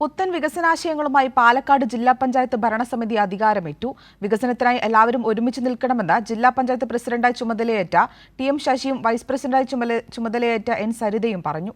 പുത്തൻ വികസനാശയങ്ങളുമായി പാലക്കാട് ജില്ലാ പഞ്ചായത്ത് ഭരണസമിതി അധികാരമേറ്റു. വികസനത്തിനായി എല്ലാവരും ഒരുമിച്ച് നിൽക്കണമെന്ന് ജില്ലാ പഞ്ചായത്ത് പ്രസിഡന്റായി ചുമതലയേറ്റ ടി എം ശശിയും വൈസ് പ്രസിഡന്റായി ചുമതലയേറ്റ എൻ സരിതയും പറഞ്ഞു.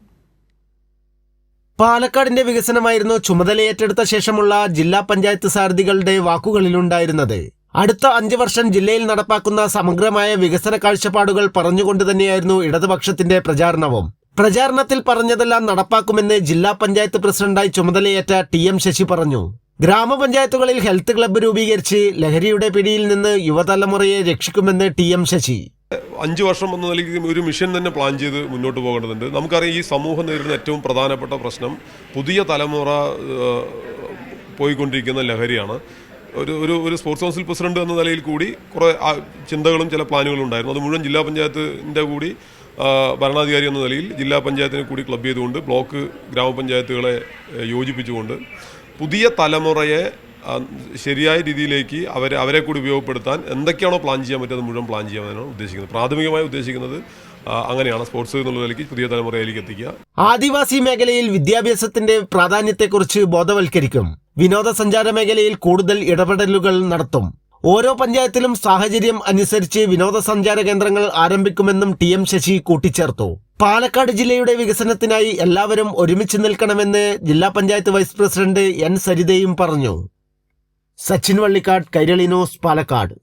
പാലക്കാടിന്റെ വികസനമായിരുന്നു ചുമതലയേറ്റെടുത്ത ശേഷമുള്ള ജില്ലാ പഞ്ചായത്ത് സാരഥികളുടെ വാക്കുകളിലുണ്ടായിരുന്നത്. അടുത്ത അഞ്ചു വർഷം ജില്ലയിൽ നടപ്പാക്കുന്ന സമഗ്രമായ വികസന കാഴ്ചപ്പാടുകൾ പറഞ്ഞുകൊണ്ട് തന്നെയായിരുന്നു ഇടതുപക്ഷത്തിന്റെ പ്രചാരണവും. പ്രചാരണത്തിൽ പറഞ്ഞതെല്ലാം നടപ്പാക്കുമെന്ന് ജില്ലാ പഞ്ചായത്ത് പ്രസിഡന്റായി ചുമതലയേറ്റ ടി എം ശശി പറഞ്ഞു. ഗ്രാമപഞ്ചായത്തുകളിൽ ഹെൽത്ത് ക്ലബ്ബ് രൂപീകരിച്ച് ലഹരിയുടെ പിടിയിൽ നിന്ന് യുവതലമുറയെ രക്ഷിക്കുമെന്ന് ടി എം ശശി. അഞ്ച് വർഷം എന്ന നിലയ്ക്ക് ഒരു മിഷൻ തന്നെ പ്ലാൻ ചെയ്ത് മുന്നോട്ട് പോകേണ്ടതുണ്ട്. നമുക്കറിയാം ഈ സമൂഹം നേരിടുന്ന ഏറ്റവും പ്രധാനപ്പെട്ട പ്രശ്നം പുതിയ തലമുറ പോയിക്കൊണ്ടിരിക്കുന്ന ലഹരിയാണ്. ഒരു ഒരു ഒരു സ്പോർട്സ് കൗൺസിൽ പ്രസിഡന്റ് എന്ന നിലയിൽ കൂടി കുറേ ചിന്തകളും ചില പ്ലാനുകളും ഉണ്ടായിരുന്നു അത് മുഴുവൻ ജില്ലാ പഞ്ചായത്തിന്റെ കൂടി ഭരണാധികാരി എന്ന നിലയിൽ ജില്ലാ പഞ്ചായത്തിനെ കൂടി ക്ലബ് ചെയ്തുകൊണ്ട് ബ്ലോക്ക് ഗ്രാമപഞ്ചായത്തുകളെ യോജിപ്പിച്ചുകൊണ്ട് പുതിയ തലമുറയെ ശരിയായ രീതിയിലേക്ക് അവരെ അവരെ കൂടി ഉപയോഗപ്പെടുത്താൻ എന്തൊക്കെയാണോ പ്ലാൻ ചെയ്യാൻ പറ്റുന്നത് മുഴുവൻ പ്ലാൻ ചെയ്യാമെന്നാണ് ഉദ്ദേശിക്കുന്നത്. പ്രാഥമികമായി ഉദ്ദേശിക്കുന്നത് അങ്ങനെയാണ്. സ്പോർട്സ് എന്നുള്ള നിലയ്ക്ക് പുതിയ തലമുറയിലേക്ക് എത്തിക്കുക. ആദിവാസി മേഖലയിൽ വിദ്യാഭ്യാസത്തിന്റെ പ്രാധാന്യത്തെക്കുറിച്ച് ബോധവൽക്കരിക്കും. വിനോദസഞ്ചാര മേഖലയിൽ കൂടുതൽ ഇടപെടലുകൾ നടത്തും. ഓരോ പഞ്ചായത്തിലും സാഹചര്യം അനുസരിച്ച് വിനോദസഞ്ചാര കേന്ദ്രങ്ങൾ ആരംഭിക്കുമെന്നും ടി എം ശശി കൂട്ടിച്ചേർത്തു. പാലക്കാട് ജില്ലയുടെ വികസനത്തിനായി എല്ലാവരും ഒരുമിച്ച് നിൽക്കണമെന്ന് ജില്ലാ പഞ്ചായത്ത് വൈസ് പ്രസിഡന്റ് എൻ സരിതയും പറഞ്ഞു. സച്ചിൻ വള്ളിക്കാട് കൈരളി ന്യൂസ് പാലക്കാട്.